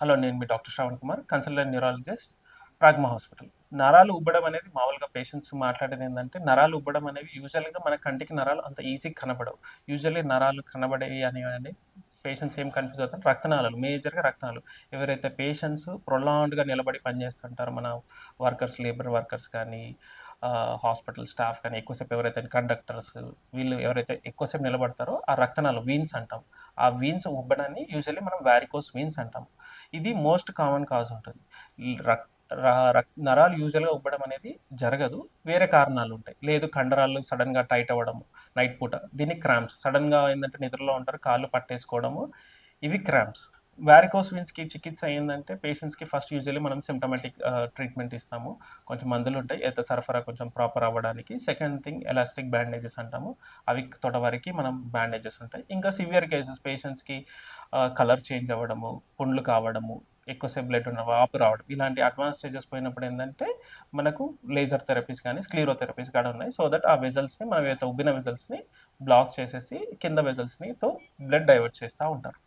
Hello నేను మీ doctor Shravan Kumar consultant neurologist Pragma hospital. నరాలు ఉబ్బడం అనేది మామూలుగా పేషెంట్స్ మాట్లాడేది ఏంటంటే నరాలు ఉబ్బడం అనేవి యూజువల్గా మన కంటికి నరాలు అంత ఈజీ కనబడవు. యూజువల్లీ నరాలు కనబడేవి అనేవి పేషెంట్స్ ఏం కన్ఫ్యూజ్ అవుతారు? రక్తనాళాలు మేజర్గా రక్తనాళాలు. ఎవరైతే పేషెంట్స్ ప్రొలాండ్గా నిలబడి పనిచేస్తుంటారో మన వర్కర్స్ లేబర్ వర్కర్స్ కానీ హాస్పిటల్ స్టాఫ్ కానీ ఎక్కువసేపు ఎవరైతే కండక్టర్స్ వీళ్ళు ఎవరైతే ఎక్కువసేపు నిలబడతారో ఆ రక్తనాలు వీన్స్ అంటాం. ఆ వీన్స్ ఉబ్బడాన్ని యూజువల్లీ మనం వ్యారికోస్ వీన్స్ అంటాం. ఇది మోస్ట్ కామన్ కాజ్ ఉంటుంది. రక్ రక్- నరాలు యూజువల్గా ఉబ్బడం అనేది జరగదు. వేరే కారణాలు ఉంటాయి. లేదు కండరాలు సడన్గా టైట్ అవ్వడము నైట్ పూట. దీన్ని క్రాంప్స్ సడన్గా ఏంటంటే నిద్రలో ఉంటారు కాళ్ళు పట్టేసుకోవడము. ఇవి క్రాంప్స్ వ్యారికోస్కి చికిత్స ఏంటంటే పేషెంట్స్కి ఫస్ట్ యూజువల్లీ మనం సిమ్టమాటిక్ ట్రీట్మెంట్ uh, ఇస్తాము. కొంచెం మందులు ఉంటాయి అయితే సరఫరా కొంచెం ప్రాపర్ అవ్వడానికి. సెకండ్ థింగ్ ఎలాస్టిక్ బ్యాండేజెస్ అంటాము. అవి తొడవరికి మనం బ్యాండేజెస్ ఉంటాయి. ఇంకా సివియర్ కేసెస్ పేషెంట్స్కి కలర్ చేంజ్ అవ్వడము పుండ్లు కావడము ఎక్కువసేపు బ్లడ్ ఉన్న వాపు రావడం. ఇలాంటి అడ్వాన్స్ స్టేజెస్ పోయినప్పుడు ఏంటంటే మనకు లేజర్ థెరపీస్ కానీ స్క్లీరోథెరపీస్ కూడా ఉన్నాయి. సో దట్ ఆ వెజల్స్ని మనం ఏదైతే ఉబ్బిన వెజల్స్ని బ్లాక్ చేసేసి కింద వెజల్స్ని తో బ్లడ్ డైవర్ట్ చేస్తూ ఉంటారు.